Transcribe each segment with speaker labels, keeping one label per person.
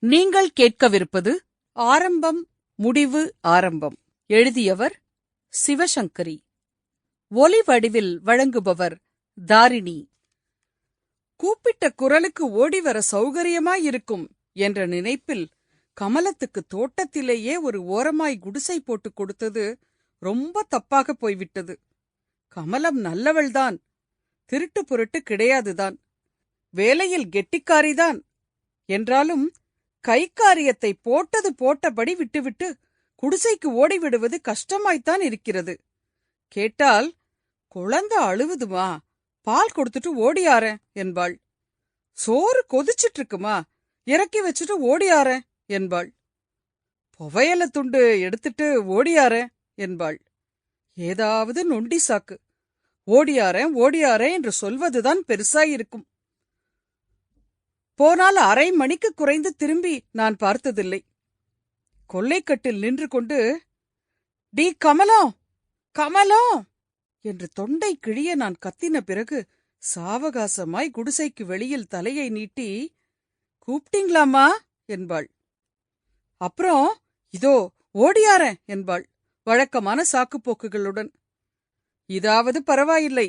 Speaker 1: நீங்கள் கேட்கவிருப்பது ஆரம்பம் முடிவு ஆரம்பம். எழுதியவர் சிவசங்கரி. ஒலி வடிவில் வழங்குபவர் தாரிணி. கூப்பிட்ட குரலுக்கு ஓடிவர சௌகரியமாயிருக்கும் என்ற நினைப்பில் கமலத்துக்கு தோட்டத்திலேயே ஒரு ஓரமாய் குடிசை போட்டுக் கொடுத்தது ரொம்ப தப்பாக போய்விட்டது. கமலம் நல்லவள்தான் திருட்டு பொருட்டு கிடையாதுதான் வேலையில் கெட்டிக்காரிதான் என்றாலும் கைக்காரியத்தை போட்டது போட்டபடி விட்டுவிட்டு குடிசைக்கு ஓடிவிடுவது கஷ்டமாய்த்தான் இருக்கிறது. கேட்டால் குழந்தை அழுவுதுமா? பால் கொடுத்துட்டு ஓடியாரேன் என்பாள். சோறு கொதிச்சிட்டு இருக்குமா இறக்கி வச்சுட்டு ஓடியாரேன் என்பாள். புவையல துண்டு எடுத்துட்டு ஓடியாரேன் என்பாள். ஏதாவது நொண்டி சாக்கு. ஓடியாரேன் ஓடியாரேன் என்று சொல்வதுதான் பெருசாயிருக்கும். போனால் அரை மணிக்கு குறைந்து திரும்பி நான் பார்த்ததில்லை. கொல்லைக்கட்டில் நின்று கொண்டு டி கமலம் கமலம் என்று தொண்டை கிழிய நான் கத்தின பிறகு சாவகாசமாய் குடிசைக்கு வெளியில் தலையை நீட்டி கூப்பிட்டீங்களாமா என்பாள். அப்புறம் இதோ ஓடியாரேன் என்பாள் வழக்கமான சாக்குப்போக்குகளுடன் இதாவது பரவாயில்லை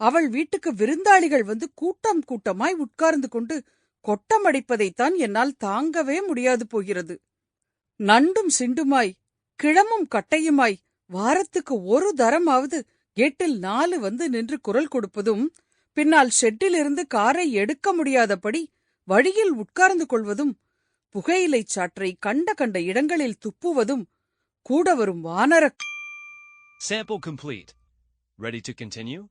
Speaker 1: அவள் வீட்டுக்கு விருந்தாளிகள் வந்து கூட்டம் கூட்டமாய் உட்கார்ந்து கொண்டு கொட்டமடிப்பதைத்தான் என்னால் தாங்கவே முடியாது போகிறது நண்டும் சிண்டுமாய் கிழமும் கட்டையுமாய் வாரத்துக்கு ஒரு தரமாவது கேட்டில் நாலு வந்து நின்று குரல் கொடுப்பதும் பின்னால் ஷெட்டிலிருந்து காரை எடுக்க முடியாதபடி வழியில் உட்கார்ந்து கொள்வதும் புகையிலைச் சாற்றை கண்ட கண்ட இடங்களில் துப்புவதும் கூட வரும் வானர
Speaker 2: Sample complete. Ready to continue?